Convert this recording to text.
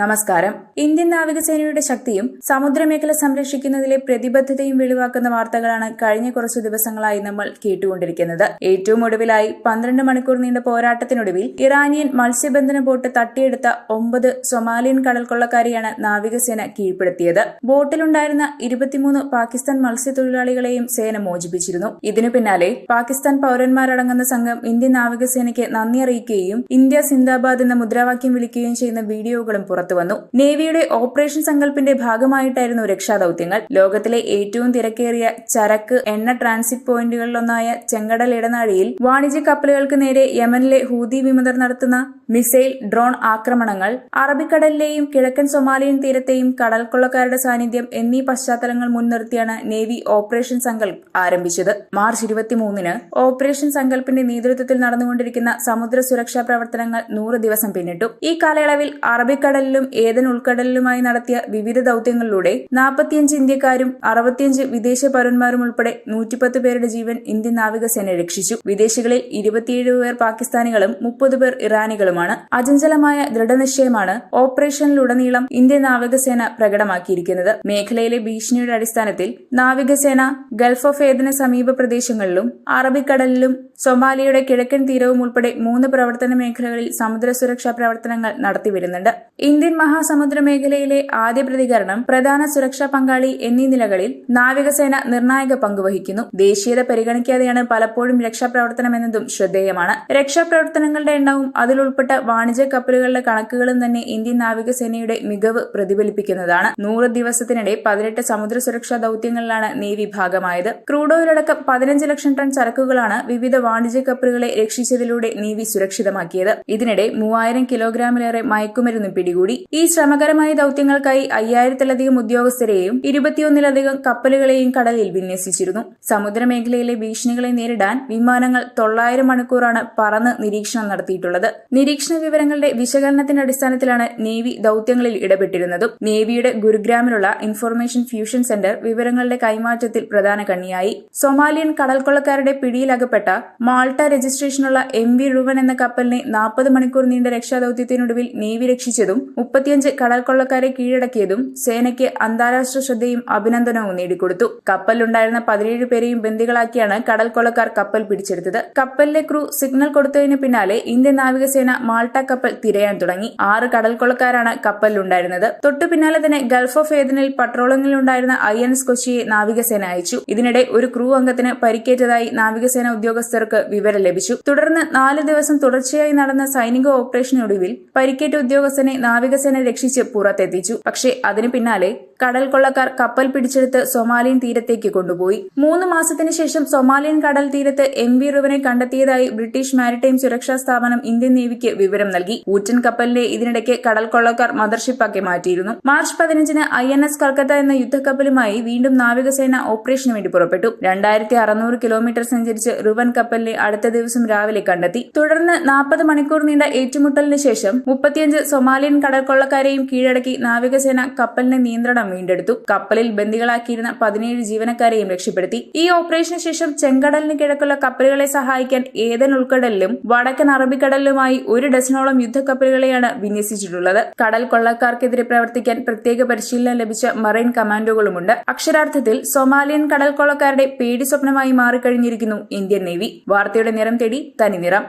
നമസ്കാരം. ഇന്ത്യൻ നാവികസേനയുടെ ശക്തിയും സമുദ്രമേഖല സംരക്ഷിക്കുന്നതിലെ പ്രതിബദ്ധതയും വെളിവാക്കുന്ന വാർത്തകളാണ് കഴിഞ്ഞ കുറച്ചു ദിവസങ്ങളായി നമ്മൾ കേട്ടുകൊണ്ടിരിക്കുന്നത്. ഏറ്റവും ഒടുവിലായി പന്ത്രണ്ട് മണിക്കൂർ നീണ്ട പോരാട്ടത്തിനൊടുവിൽ ഇറാനിയൻ മത്സ്യബന്ധന ബോട്ട് തട്ടിയെടുത്ത ഒമ്പത് സൊമാലിയൻ കടൽക്കൊള്ളക്കാരെയാണ് നാവികസേന കീഴ്പ്പെടുത്തിയത്. ബോട്ടിലുണ്ടായിരുന്ന ഇരുപത്തിമൂന്ന് പാകിസ്ഥാൻ മത്സ്യത്തൊഴിലാളികളെയും സേന മോചിപ്പിച്ചിരുന്നു. ഇതിനു പിന്നാലെ പാകിസ്ഥാൻ പൌരന്മാരടങ്ങുന്ന സംഘം ഇന്ത്യൻ നാവികസേനയ്ക്ക് നന്ദി അറിയിക്കുകയും ഇന്ത്യ സിന്ദാബാദ് എന്ന മുദ്രാവാക്യം വിളിക്കുകയും ചെയ്യുന്ന വീഡിയോകളും പുറത്തുവന്നു നേവിയുടെ ഓപ്പറേഷൻ സങ്കല്പിന്റെ ഭാഗമായിട്ടായിരുന്നു രക്ഷാദൌത്യങ്ങൾ. ലോകത്തിലെ ഏറ്റവും തിരക്കേറിയ ചരക്ക് എണ്ണ ട്രാൻസിറ്റ് പോയിന്റുകളിലൊന്നായ ചെങ്കടൽ ഇടനാഴിയിൽ വാണിജ്യ കപ്പലുകൾക്ക് നേരെ യമനിലെ ഹൂതി വിമതർ നടത്തുന്ന മിസൈൽ ഡ്രോൺ ആക്രമണങ്ങൾ അറബിക്കടലിലെയും കിഴക്കൻ സൊമാലിയൻ തീരത്തെയും കടൽക്കൊള്ളക്കാരുടെ സാന്നിധ്യം എന്നീ പശ്ചാത്തലങ്ങൾ മുൻനിർത്തിയാണ് നേവി ഓപ്പറേഷൻ സങ്കല്പ് ആരംഭിച്ചത്. മാർച്ച് ഇരുപത്തിമൂന്നിന് ഓപ്പറേഷൻ സങ്കല്പിന്റെ നേതൃത്വത്തിൽ നടന്നുകൊണ്ടിരിക്കുന്ന സമുദ്ര സുരക്ഷാ പ്രവർത്തനങ്ങൾ നൂറ് ദിവസം പിന്നിട്ടു. ഈ കാലയളവിൽ അറബിക്കടലിലും ഏതൻ ഉൾക്കടലിലുമായി നടത്തിയ വിവിധ ദൌത്യങ്ങളിലൂടെ നാൽപ്പത്തിയഞ്ച് ഇന്ത്യക്കാരും അറുപത്തിയഞ്ച് വിദേശ പൗരന്മാരും ഉൾപ്പെടെ നൂറ്റിപ്പത്ത് പേരുടെ ജീവൻ ഇന്ത്യൻ നാവികസേന രക്ഷിച്ചു. വിദേശികളിൽ ഇരുപത്തിയേഴ് പേർ പാകിസ്ഥാനികളും മുപ്പത് പേർ ഇറാനികളുമാണ്. അചഞ്ചലമായ ദൃഢനിശ്ചയമാണ് ഓപ്പറേഷനിലുടനീളം ഇന്ത്യൻ നാവികസേന പ്രകടമാക്കിയിരിക്കുന്നത്. മേഖലയിലെ ഭീഷണിയുടെ അടിസ്ഥാനത്തിൽ നാവികസേന ഗൾഫ് ഓഫ് ഏദന് സമീപ പ്രദേശങ്ങളിലും അറബിക്കടലിലും സൊമാലിയയുടെ കിഴക്കൻ തീരവും ഉൾപ്പെടെ മൂന്ന് പ്രവർത്തന മേഖലകളിൽ സമുദ്ര സുരക്ഷാ പ്രവർത്തനങ്ങൾ നടത്തിവരുന്നുണ്ട്. ഇന്ത്യൻ മഹാസമുദ്ര മേഖലയിലെ ആദ്യ പ്രതികരണം പ്രധാന സുരക്ഷാ പങ്കാളി എന്നീ നിലകളിൽ നാവികസേന നിർണായക പങ്കുവഹിക്കുന്നു ദേശീയത പരിഗണിക്കാതെയാണ് പലപ്പോഴും രക്ഷാപ്രവർത്തനം എന്നതും ശ്രദ്ധേയമാണ്. രക്ഷാപ്രവർത്തനങ്ങളുടെ എണ്ണവും അതിലുൾപ്പെട്ട വാണിജ്യ കപ്പലുകളുടെ കണക്കുകളും തന്നെ ഇന്ത്യൻ നാവികസേനയുടെ മികവ് പ്രതിഫലിപ്പിക്കുന്നതാണ്. നൂറ് ദിവസത്തിനിടെ പതിനെട്ട് സമുദ്ര സുരക്ഷാ ദൌത്യങ്ങളിലാണ് നേവി ഭാഗമായത്. ക്രൂഡ് ഓയിലടക്കം പതിനഞ്ച് ലക്ഷം ടൺ ചരക്കുകളാണ് വിവിധ വാണിജ്യ കപ്പലുകളെ രക്ഷിച്ചതിലൂടെ നേവി സുരക്ഷിതമാക്കിയത്. ഇതിനിടെ മൂവായിരം കിലോഗ്രാമിലേറെ മയക്കുമരുന്ന് പിടികൂടി. ഈ ശ്രമകരമായ ദൌത്യങ്ങൾക്കായി അയ്യായിരത്തിലധികം ഉദ്യോഗസ്ഥരെയും ഇരുപത്തിയൊന്നിലധികം കപ്പലുകളെയും കടലിൽ വിന്യസിച്ചിരുന്നു. സമുദ്രമേഖലയിലെ ഭീഷണികളെ നേരിടാൻ വിമാനങ്ങൾ തൊള്ളായിരം മണിക്കൂറാണ് പറന്ന് നിരീക്ഷണം നടത്തിയിട്ടുള്ളത്. നിരീക്ഷണ വിവരങ്ങളുടെ വിശകലനത്തിന്റെ അടിസ്ഥാനത്തിലാണ് നേവി ദൌത്യങ്ങളിൽ ഇടപെട്ടിരുന്നതും. നേവിയുടെ ഗുരുഗ്രാമിലുള്ള ഇൻഫർമേഷൻ ഫ്യൂഷൻ സെന്റർ വിവരങ്ങളുടെ കൈമാറ്റത്തിൽ പ്രധാന കണ്ണിയായി. സൊമാലിയൻ കടൽക്കൊള്ളക്കാരുടെ പിടിയിലകപ്പെട്ട മാൾട്ട രജിസ്ട്രേഷനുള്ള എം വി റുവൻ എന്ന കപ്പലിനെ നാൽപ്പത് മണിക്കൂർ നീണ്ട രക്ഷാദൌത്യത്തിനൊടുവിൽ നേവി രക്ഷിച്ചതും മുപ്പത്തിയഞ്ച് കടൽക്കൊള്ളക്കാരെ കീഴടക്കിയതും സേനയ്ക്ക് അന്താരാഷ്ട്ര ശ്രദ്ധയും അഭിനന്ദനവും നേടിക്കൊടുത്തു. കപ്പലിലുണ്ടായിരുന്ന പതിനേഴ് പേരെയും ബന്ദികളാക്കിയാണ് കടൽക്കൊള്ളക്കാർ കപ്പൽ പിടിച്ചെടുത്തത്. കപ്പലിലെ ക്രൂ സിഗ്നൽ കൊടുത്തതിന് പിന്നാലെ ഇന്ത്യൻ നാവികസേന മാൾട്ട കപ്പൽ തിരയാൻ തുടങ്ങി. ആറ് കടൽക്കൊള്ളക്കാരാണ് കപ്പലിലുണ്ടായിരുന്നത്. തൊട്ടു പിന്നാലെ തന്നെ ഗൾഫ് ഓഫ് ഏദനിൽ പട്രോളിംഗിലുണ്ടായിരുന്ന ഐ എൻ എസ് കൊച്ചിയെ നാവികസേന അയച്ചു. ഇതിനിടെ ഒരു ക്രൂ അംഗത്തിന് പരിക്കേറ്റതായി നാവികസേന ഉദ്യോഗസ്ഥർക്ക് വിവരം ലഭിച്ചു. തുടർന്ന് നാല് ദിവസം തുടർച്ചയായി നടന്ന സൈനിക ഓപ്പറേഷനൊടുവിൽ പരിക്കേറ്റ ഉദ്യോഗസ്ഥനെ നാവികസേന രക്ഷിച്ച് പുറത്തെത്തിച്ചു. പക്ഷേ അതിനു പിന്നാലെ കടൽ കൊള്ളക്കാർ കപ്പൽ പിടിച്ചെടുത്ത് സൊമാലിയൻ തീരത്തേക്ക് കൊണ്ടുപോയി. മൂന്ന് മാസത്തിനു ശേഷം സൊമാലിയൻ കടൽ തീരത്ത് എം വി റിവനെ കണ്ടെത്തിയതായി ബ്രിട്ടീഷ് മാരിടൈം സുരക്ഷാ സ്ഥാപനം ഇന്ത്യൻ നേവിക്ക് വിവരം നൽകി. ഊറ്റൻ കപ്പലിനെ ഇതിനിടയ്ക്ക് കടൽ കൊള്ളക്കാർ മദർഷിപ്പാക്കി മാറ്റിയിരുന്നു. മാർച്ച് പതിനഞ്ചിന് ഐ എൻ എസ് കൽക്കത്ത എന്ന യുദ്ധക്കപ്പലുമായി വീണ്ടും നാവികസേന ഓപ്പറേഷന് വേണ്ടി പുറപ്പെട്ടു. രണ്ടായിരത്തി അറുന്നൂറ് കിലോമീറ്റർ സഞ്ചരിച്ച് റുവൻ കപ്പലിനെ അടുത്ത ദിവസം രാവിലെ കണ്ടെത്തി. തുടർന്ന് നാൽപ്പത് മണിക്കൂർ നീണ്ട ഏറ്റുമുട്ടലിന് ശേഷം മുപ്പത്തിയഞ്ച് സൊമാലിയൻ കടൽക്കൊള്ളക്കാരെയും കീഴടക്കി നാവികസേന കപ്പലിന്റെ നിയന്ത്രണം വീണ്ടെടുത്തു. കപ്പലിൽ ബന്ദികളാക്കിയിരുന്ന പതിനേഴ് ജീവനക്കാരെയും രക്ഷപ്പെടുത്തി. ഈ ഓപ്പറേഷന് ശേഷം ചെങ്കടലിന് കിഴക്കുള്ള കപ്പലുകളെ സഹായിക്കാൻ ഏതൻ ഉൾക്കടലിലും വടക്കൻ അറബിക്കടലിലുമായി ഒരു ഡസനോളം യുദ്ധക്കപ്പലുകളെയാണ് വിന്യസിച്ചിട്ടുള്ളത്. കടൽ കൊള്ളക്കാർക്കെതിരെ പ്രവർത്തിക്കാൻ പ്രത്യേക പരിശീലനം ലഭിച്ച മറൈൻ കമാൻഡോകളുമുണ്ട്. അക്ഷരാർത്ഥത്തിൽ സൊമാലിയൻ കടൽ കൊള്ളക്കാരുടെ പേടി സ്വപ്നമായി മാറിക്കഴിഞ്ഞിരിക്കുന്നു ഇന്ത്യൻ നേവി. വാർത്തയുടെ നിറം തേടി തനി നിറം